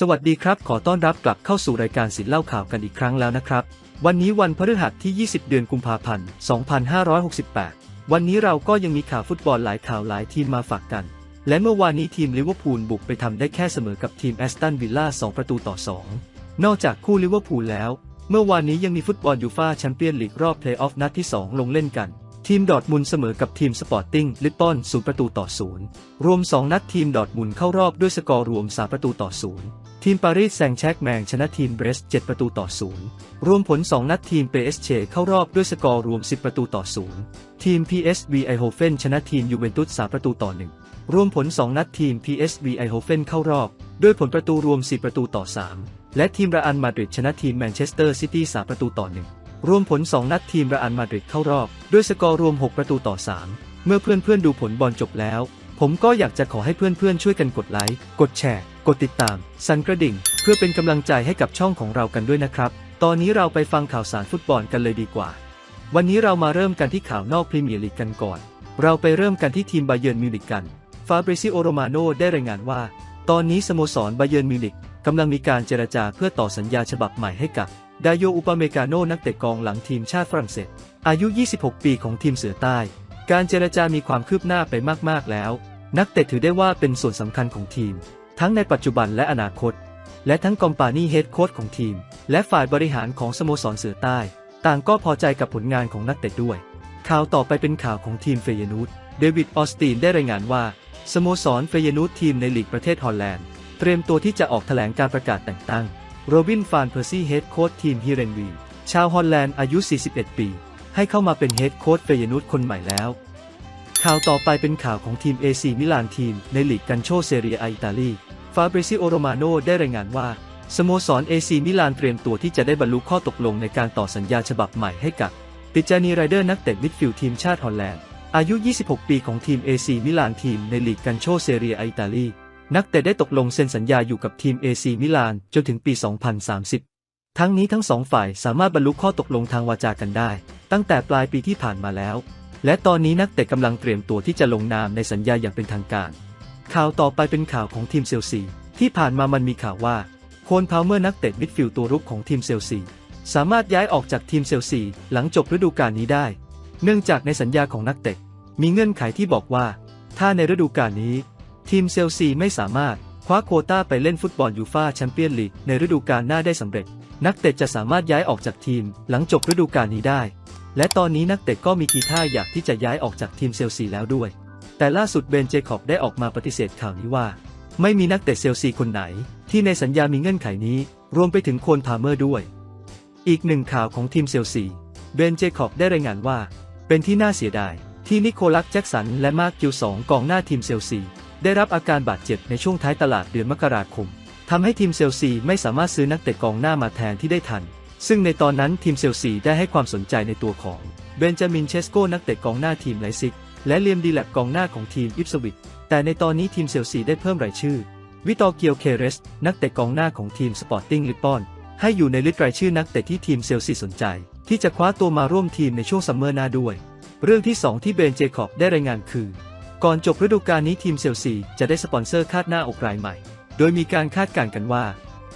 สวัสดีครับ ขอต้อนรับกลับเข้าสู่รายการสินเล่าข่าวกันอีกครั้งแล้วนะครับ วันนี้วันพฤหัสที่ 20 เดือนกุมภาพันธ์ 2568 วันนี้เราก็ยังมีข่าวฟุตบอลหลายข่าวหลายทีมมาฝากกัน และเมื่อวานนี้ทีมลิเวอร์พูลบุกไปทำได้แค่เสมอกับทีมแอสตันวิลล่า 2 ประตูต่อ 2 นอกจากคู่ลิเวอร์พูลแล้ว เมื่อวานนี้ยังมีฟุตบอลยูฟ่าแชมเปี้ยนลีกรอบเพลย์ออฟนัดที่ 2 ลงเล่นกันทีมดอทมุนเสมอกับทีมสปอร์ติ้งลิสบอน0ประตูต่อ0รวม 2 นัดทีมดอร์ทมุนเข้ารอบด้วยสกอร์รวม 3 ประตูต่อ0 ทีมปารีสแซงแชกแมงชนะทีมเบรส 7 ประตูต่อ 0 รวมผล 2 นัดทีมเปเอสเชเข้ารอบด้วยสกอร์รวม 10 ประตูต่อ 0 ทีม PSV ไอโฮเฟนชนะทีมยูเวนตุส 3 ประตูต่อ 1 รวมผล 2 นัดทีม PSV ไอโฮเฟนเข้ารอบ ด้วยผลประตูรวม4ประตูต่อ 3 และทีมระอันมาดริดชนะทีมแมนเชสเตอร์ซิตี้ 3 ประตูต่อ 1 รวมผล 2 นัดทีมระอันมาดริดเข้ารอบ ด้วยสกอร์รวม 6 ประตูต่อ 3 เมื่อเพื่อนๆดูผลบอลจบแล้ว ผมก็อยากจะขอให้เพื่อนๆ ช่วยกันกดไลค์ กดแชร์ กดติดตาม สั่นกระดิ่ง เพื่อเป็นกำลังใจให้กับช่องของเรากันด้วยนะครับ ตอนนี้เราไปฟังข่าวสารฟุตบอลกันเลยดีกว่า วันนี้เรามาเริ่มกันที่ข่าวนอกพรีเมียร์ลีกกันก่อน เราไปเริ่มกันที่ทีมบาเยิร์นมิวนิกกัน ฟาบริซิโอโรมาโนได้รายงานว่า ตอนนี้สโมสรบาเยิร์นมิวนิกกำลังมีการเจรจาเพื่อต่อสัญญาฉบับใหม่ให้กับดายโยอุปเมกาโนนักเตะกองหลังทีมชาติฝรั่งเศส อายุ 26 ปีของทีมเสือใต้ การเจรจามีความคืบหน้าไปมาก ๆ แล้ว นักเตะถือได้ว่าเป็นส่วนสำคัญของทีม ทั้งในปัจจุบันและอนาคต และทั้งกอมปานีเฮดโค้ชของทีม และฝ่ายบริหารของสโมสรเสือใต้ ต่างก็พอใจกับผลงานของนักเตะด้วย ข่าวต่อไปเป็นข่าวของทีมเฟยนูตเดวิดออสตินได้รายงานว่าสโมสรเฟยนูตทีมในลีกประเทศฮอลแลนด์เตรียมตัวที่จะออกแถลงการประกาศแต่งตั้งโรบินฟานเพอร์ซี่เฮดโค้ชทีมฮิเรนวีชาวฮอลแลนด์อายุ 41 ปี ให้เข้ามาเป็นเฮดโค้ชเฟยนูตคนใหม่แล้ว ข่าวต่อไปเป็นข่าวของทีมเอซีมิลานทีมในลีกกันโชเซเรียอิตาลี ฟาเบริซิโอโรมาโนได้รายงานว่า สโมสรเอซีมิลานเตรียมตัวที่จะได้บรรลุข้อตกลงในการต่อสัญญาฉบับใหม่ให้กับติจานีไรเดอร์นักเตะมิดฟิลด์ทีมชาติฮอลแลนด์ อายุ 26 ปีของทีมเอซีมิลานทีมในลีกกันโชเซเรียอิตาลีนักเตะได้ตกลงเซ็นสัญญาอยู่กับทีมเอซีมิลานจนถึงปี 2030 ทั้งนี้ทั้งสองฝ่ายสามารถบรรลุข้อตกลงทางวาจากันได้ ตั้งแต่ปลายปีที่ผ่านมาแล้ว และตอนนี้นักเตะกำลังเตรียมตัวที่จะลงนามในสัญญาอย่างเป็นทางการ ข่าวต่อไปเป็นข่าวของทีมเซลซี ที่ผ่านมามันมีข่าวว่าโคนพาวเมอร์นักเตะมิดฟิลด์ตัวรุกของทีมเซลซี สามารถย้ายออกจากทีมเซลซีหลังจบฤดูกาลนี้ได้ เนื่องจากในสัญญาของนักเตะ มีเงื่อนไขที่บอกว่า ถ้าในฤดูกาลนี้ ทีมเซลซีไม่สามารถคว้าโควต้าไปเล่นฟุตบอลยูฟ่าแชมเปี้ยนลีกในฤดูกาลหน้าได้สำเร็จ นักเตะจะสามารถย้ายออกจากทีมหลังจบฤดูกาลนี้ได้ และตอนนี้นักเตะก็มีทีท่าอยากที่จะย้ายออกจากทีมเซลซีแล้วด้วย แต่ล่าสุดเบนเจคอบได้ออกมาปฏิเสธข่าวนี้ว่า ไม่มีนักเตะเซลซีคนไหน ที่ในสัญญามีเงื่อนไขนี้ รวมไปถึงโคนพาเมอร์ด้วย อีกหนึ่งข่าวของทีมเซลซีเบนเจคอบได้รายงานว่า เป็นที่น่าเสียดายที่นิโคลัสแจ็กสันและมาร์คกิลสองกองหน้าทีมเซลซีได้รับอาการบาดเจ็บในช่วงท้ายตลาดเดือนมกราคมทำให้ทีมเซลซีไม่สามารถซื้อนักเตะกองหน้ามาแทนที่ได้ทัน ซึ่งในตอนนั้นทีมเซลซีได้ให้ความสนใจในตัวของเบนจามินเชสโกนักเตะกองหน้าทีมไลซิก และเลียมดีแลบกองหน้าของทีมอิปสวิตแต่ในตอนนี้ทีมเซลซีได้เพิ่มรายชื่อ วิตอเกียวเคเรส นักเตะกองหน้าของทีมสปอร์ติ้งลิปปอน ให้อยู่ในลิสต์รายชื่อนักเตะที่ทีมเซลซีสนใจ ที่จะคว้าตัวมาร่วมทีมในช่วงซัมเมอร์หน้าด้วย เรื่องที่ 2 ที่เบนเจคอบได้รายงานคือ ก่อนจบฤดูกาลนี้ทีมเซลซีจะได้สปอนเซอร์คาดหน้าอกรายใหม่ โดยมีการคาดการณ์กันว่า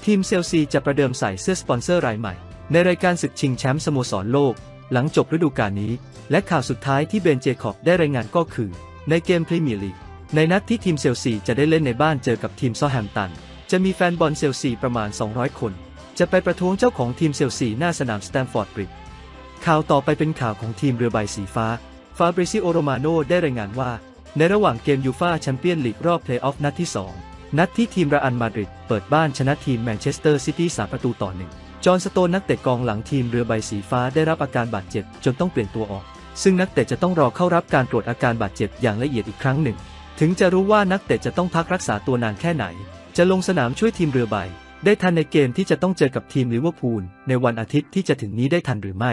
ทีมเซลซีจะประเดิมใส่เสื้อสปอนเซอร์รายใหม่ ในรายการศึกชิงแชมป์สโมสรโลก หลังจบฤดูกาลนี้ และข่าวสุดท้ายที่เบนเจคอบได้รายงานก็คือ ในเกมพรีเมียร์ลีกในนัดที่ทีมเซลซีจะได้เล่นในบ้านเจอกับทีมซอแฮมตัน จะมีแฟนบอลเซลซีประมาณ 200 คน จะไปประท้วงเจ้าของทีมเซลซีหน้าสนามสแตมฟอร์ดบริดจ์ข่าวต่อไปเป็นข่าวของทีมเรือใบสีฟ้า ฟาบริซิโอโรมาโนได้รายงานว่า ในระหว่างเกมยูฟ่าแชมเปี้ยนลีกรอบเพลย์ออฟนัดที่ 2 นัดที่ทีมระอันมาดริดเปิดบ้านชนะทีมแมนเชสเตอร์ซิตี้3ประตูต่อหนึ่ง จอห์นสโตนนักเตะกองหลังทีมเรือใบสีฟ้าได้รับอาการบาดเจ็บจนต้องเปลี่ยนตัวออก ซึ่งนักเตะจะต้องรอเข้ารับการตรวจอาการบาดเจ็บอย่างละเอียดอีกครั้งหนึ่ง ถึงจะรู้ว่านักเตะจะต้องพักรักษาตัวนานแค่ไหน จะลงสนามช่วยทีมเรือใบ ได้ทันในเกมที่จะต้องเจอกับทีมลิเวอร์พูลในวันอาทิตย์ที่จะถึงนี้ได้ทันหรือไม่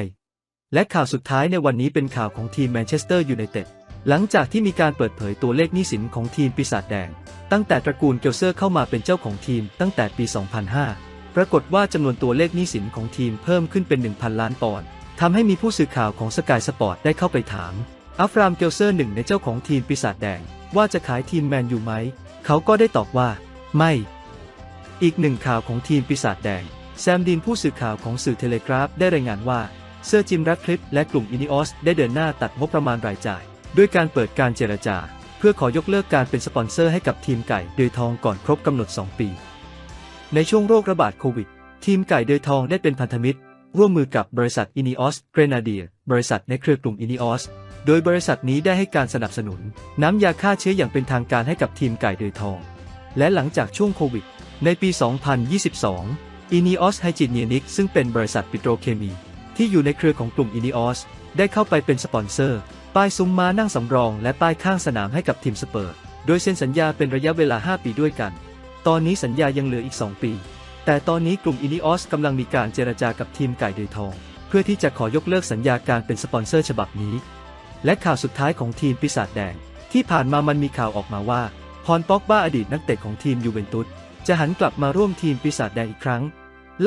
และข่าวสุดท้ายในวันนี้เป็นข่าวของทีมแมนเชสเตอร์ยูไนเต็ดหลังจากที่มีการเปิดเผยตัวเลขหนี้สินของทีมปีศาจแดง ตั้งแต่ตระกูลเกลเซอร์เข้ามาเป็นเจ้าของทีมตั้งแต่ปี 2005 ปรากฏว่าจำนวนตัวเลขหนี้สินของทีมเพิ่มขึ้นเป็น 1,000 ล้านปอนด์ทำให้มีผู้สื่อข่าวของสกายสปอร์ตได้เข้าไปถาม อัฟรามเกลเซอร์หนึ่งในเจ้าของทีมปีศาจแดง ว่าจะขายทีมแมนยูไหม เขาก็ได้ตอบว่า ไม่ อีกหนึ่งข่าวของทีมปีศาจแดง แซมดินผู้สื่อข่าวของสื่อเทเลกราฟได้รายงานว่าเซอร์จิมรัตคลิปและกลุ่มอินิออสได้เดินหน้าตัดงบประมาณรายจ่าย ด้วยการเปิดการเจรจา เพื่อขอยกเลิกการเป็นสปอนเซอร์ให้กับทีมไก่เดือยทองก่อนครบกำหนด 2 ปี ในช่วงโรคระบาดโควิด ทีมไก่เดือยทองได้เป็นพันธมิตร ร่วมมือกับบริษัทอินิออสเกรนาเดีย บริษัทในเครือกลุ่มอินิออสโดยบริษัทนี้ได้ให้การสนับสนุน น้ำยาฆ่าเชื้ออย่างเป็นทางการให้กับทีมไก่เดือยทอง และหลังจากช่วงโควิด ในปี 2022 Ineos Hygienic ซึ่งเป็นบริษัทปิโตรเคมี ที่อยู่ในเครือของกลุ่ม Ineos ได้เข้าไปเป็นสปอนเซอร์ ป้ายซุ้มม้านั่งสำรอง และป้ายข้างสนามให้กับทีมสเปอร์ โดยเซ็นสัญญาเป็นระยะเวลา 5 ปีด้วยกัน ตอนนี้สัญญายังเหลืออีก 2 ปี แต่ตอนนี้กลุ่ม Ineos กำลังมีการเจรจากับทีมไก่เดือยทอง เพื่อที่จะขอยกเลิกสัญญาการเป็นสปอนเซอร์ฉบับนี้ และข่าวสุดท้ายของทีมปีศาจแดง ที่ผ่านมามันมีข่าวออกมาว่าพรป็อกบ้าอดีตนักเตะของทีมยูเวนตุสจะหันกลับมาร่วมทีมปีศาจแดงอีกครั้ง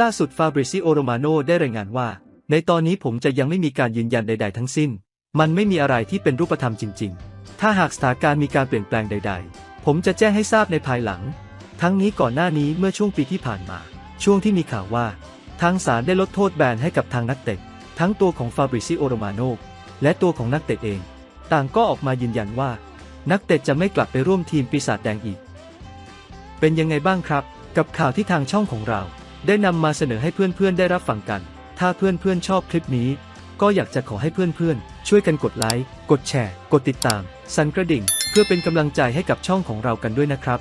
ล่าสุดฟาบริซิโอโรมาโนได้รายงานว่า ในตอนนี้ผมจะยังไม่มีการยืนยันใด ๆ ทั้งสิ้น มันไม่มีอะไรที่เป็นรูปธรรมจริง ๆ ถ้าหากสถานการณ์มีการเปลี่ยนแปลงใด ๆ ผมจะแจ้งให้ทราบในภายหลัง ทั้งนี้ก่อนหน้านี้เมื่อช่วงปีที่ผ่านมา ช่วงที่มีข่าวว่า ทางศาลได้ลดโทษแบนให้กับทางนักเตะ ทั้งตัวของฟาบริซิโอโรมาโนและตัวของนักเตะเอง ต่างก็ออกมายืนยันว่า นักเตะจะไม่กลับไปร่วมทีมปีศาจแดงอีก เป็นยังไงบ้างครับ กับข่าวที่ทางช่องของเรา ได้นำมาเสนอให้เพื่อนๆได้รับฟังกัน ถ้าเพื่อนๆชอบคลิปนี้ ก็อยากจะขอให้เพื่อนๆช่วยกันกดไลค์กดแชร์ กดติดตาม สั่นกระดิ่ง เพื่อเป็นกำลังใจให้กับช่องของเรากันด้วยนะครับ